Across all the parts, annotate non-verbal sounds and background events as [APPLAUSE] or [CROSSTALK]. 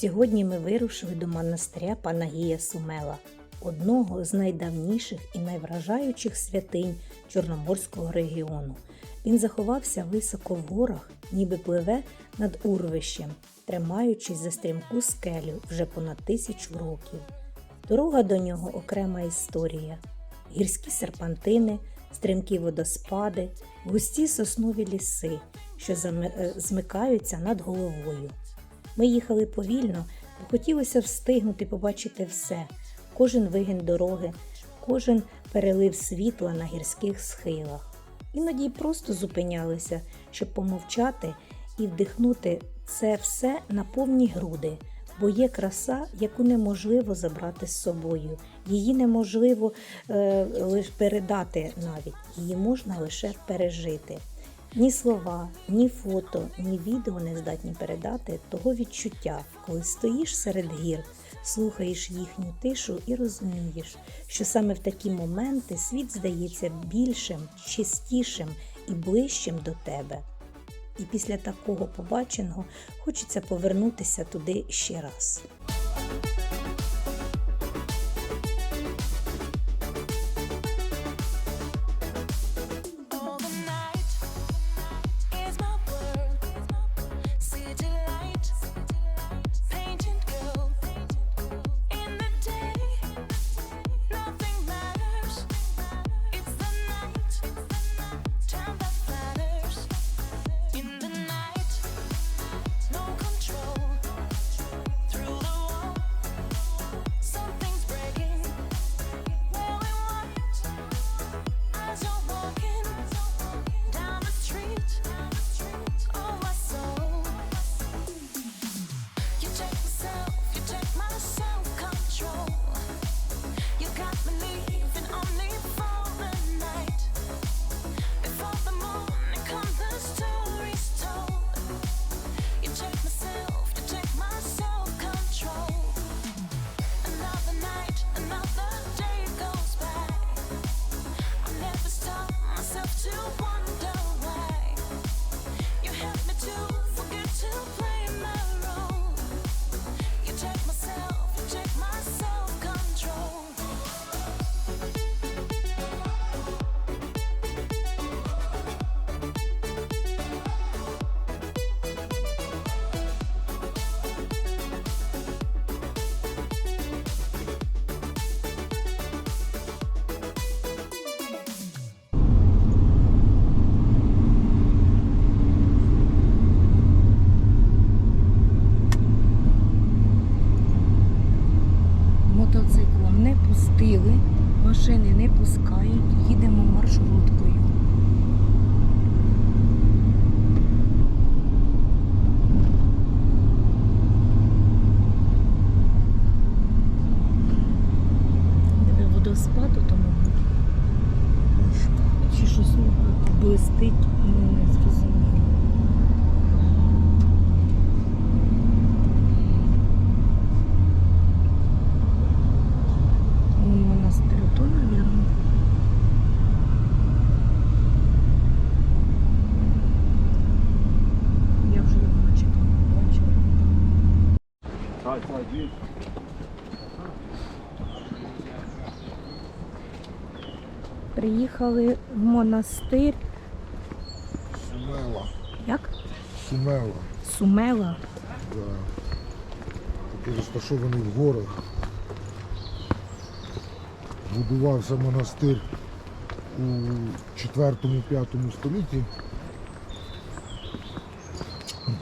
Сьогодні ми вирушили до монастиря Панагія Сумела, одного з найдавніших і найвражаючих святинь Чорноморського регіону. Він заховався високо в горах, ніби пливе над урвищем, тримаючись за стрімку скелю вже понад тисячу років. Дорога до нього окрема історія. Гірські серпантини, стрімкі водоспади, густі соснові ліси, що е, змикаються над головою. Ми їхали повільно, бо хотілося встигнути побачити все, кожен вигін дороги, кожен перелив світла на гірських схилах. Іноді просто зупинялися, щоб помовчати і вдихнути це все на повні груди, бо є краса, яку неможливо забрати з собою. Її неможливо е, передати навіть, її можна лише пережити. Ні слова, ні фото, ні відео не здатні передати того відчуття, коли стоїш серед гір, слухаєш їхню тишу і розумієш, що саме в такі моменти світ здається більшим, чистішим і ближчим до тебе. І після такого побаченого хочеться повернутися туди ще раз. love to want. Диви, тому. Чи щось блистить, ну не зрозуміло. Вон монастир то, наверное. Я вже його наче там не бачила. Так, так, дві. Приїхали в монастир. Сумела. Як? Сумела. Сумела. Да. Такий розташований в горах. Будувався монастир у 4-5 столітті.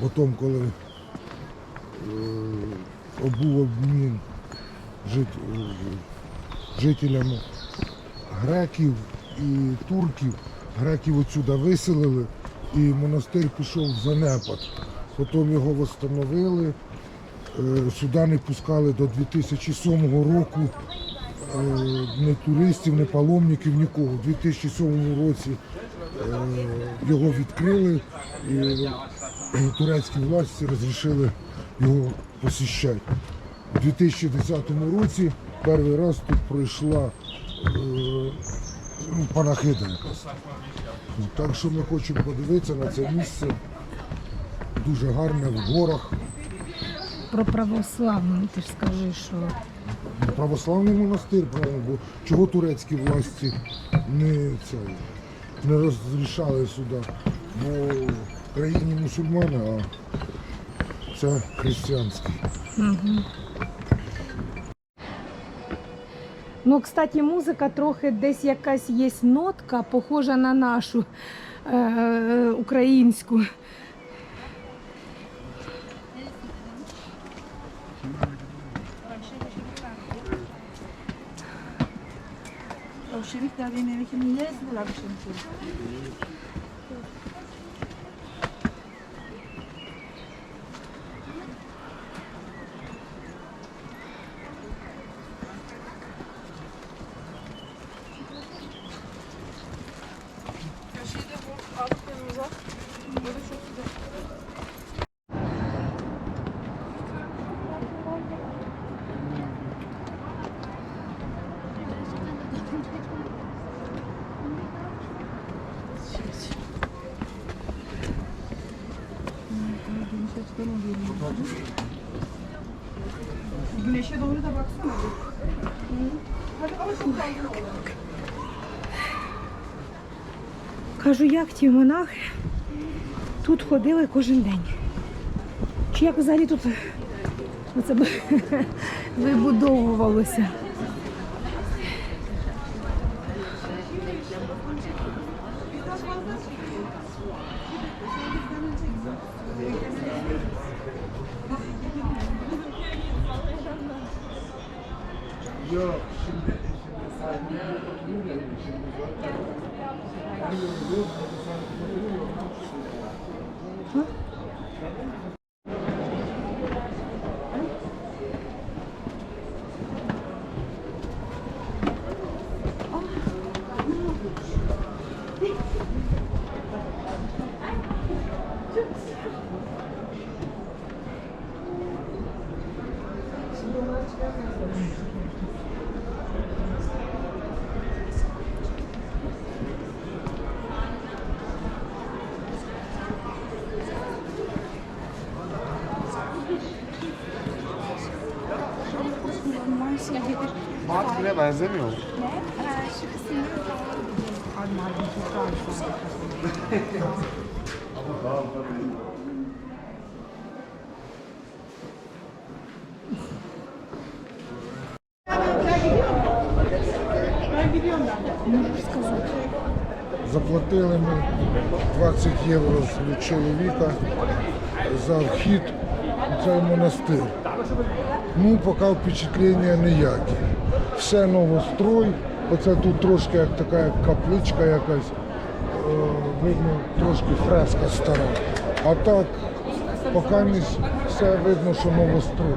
Потім, коли е, був обмін е, жителями греків і турків, греків отсюди виселили і монастир пішов в занепад. Потім його встановили. Е, Сюди не пускали до 2007 року е, ні туристів, ні паломників, нікого. У 2007 році е, його відкрили і турецькі власті розрішили його посіщати. У 2010 році перший раз тут пройшла панахида якась. Так що ми хочемо подивитися на це місце. Дуже гарне в горах. про православну, ти ж скажи, що Православний монастир, правильно, бо чого турецькі власті не, це, не розрішали сюди, бо в країні мусульмани, а це християнський. Ну, кстати, музика трохи десь якась є нотка, похожа на нашу е, українську. Güneşe doğru da baksana. Hadi alışın Кажу, як ті монахи тут ходили кожен день. Чи як взагалі тут оце [LAUGHS] вибудовувалося? Mart bile benzemiyor. Ne? Ee, şu kısımda Abi Mart'ın çok daha güzel. Ama daha Заплатили ми 20 євро від чоловіка за вхід у цей монастир. Ну, поки впечатлення ніякі. Все новострой. Оце тут трошки як така капличка якась. Е, видно, трошки фреска стара. А так, поки все видно, що новострой.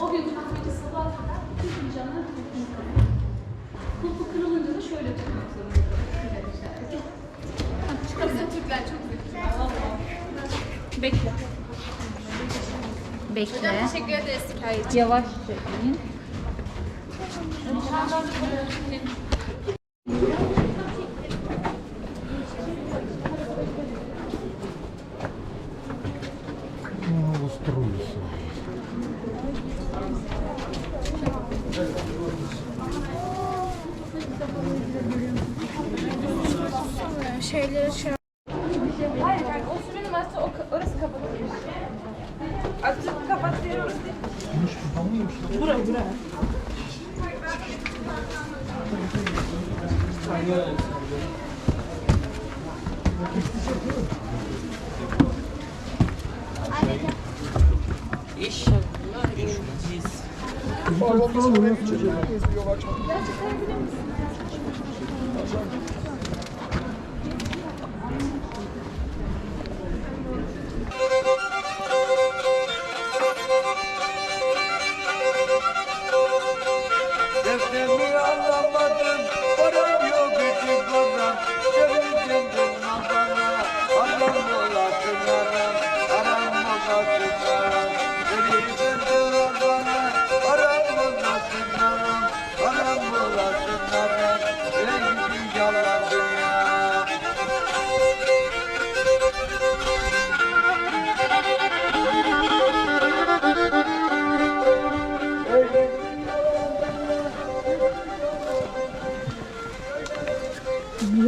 O gün kahveci sabah kadar bütün camlar tutmuş Bu, bu kırılınca da şöyle tutmak zorunda. Çıkabilir. Türkler çok zeki. Bekle. Bekle. Teşekkür ederiz. Yavaş çekin. Şeyleri şey... Hayır yani o sürü üniversite orası kapatılmış. Açıp kapatıyoruz. Bura bura. İnşallah. Şey Gerçekten bilir misin?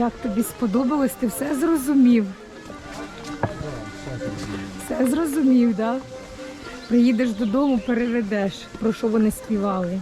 Як тобі сподобалось, ти все зрозумів. Все зрозумів, так? Да? Приїдеш додому, переведеш, про що вони співали.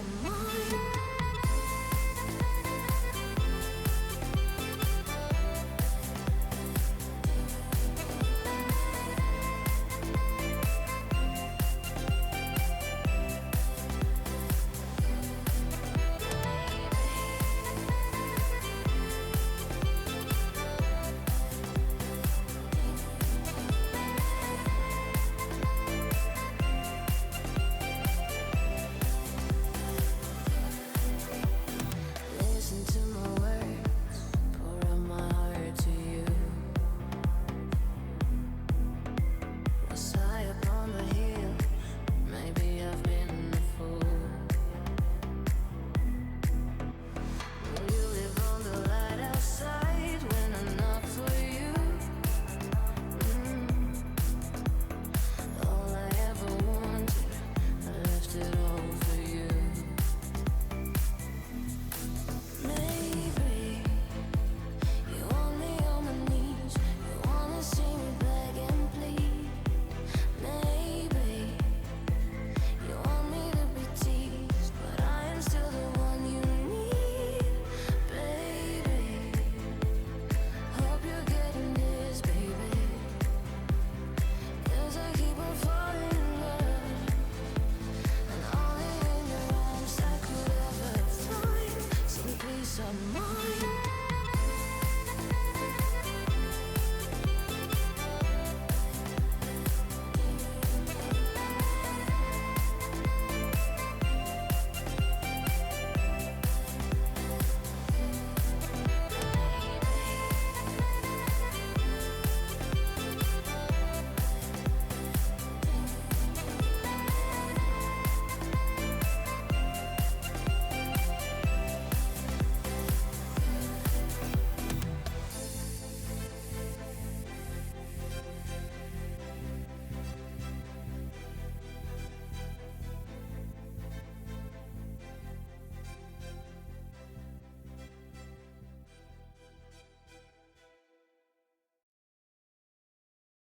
Amor.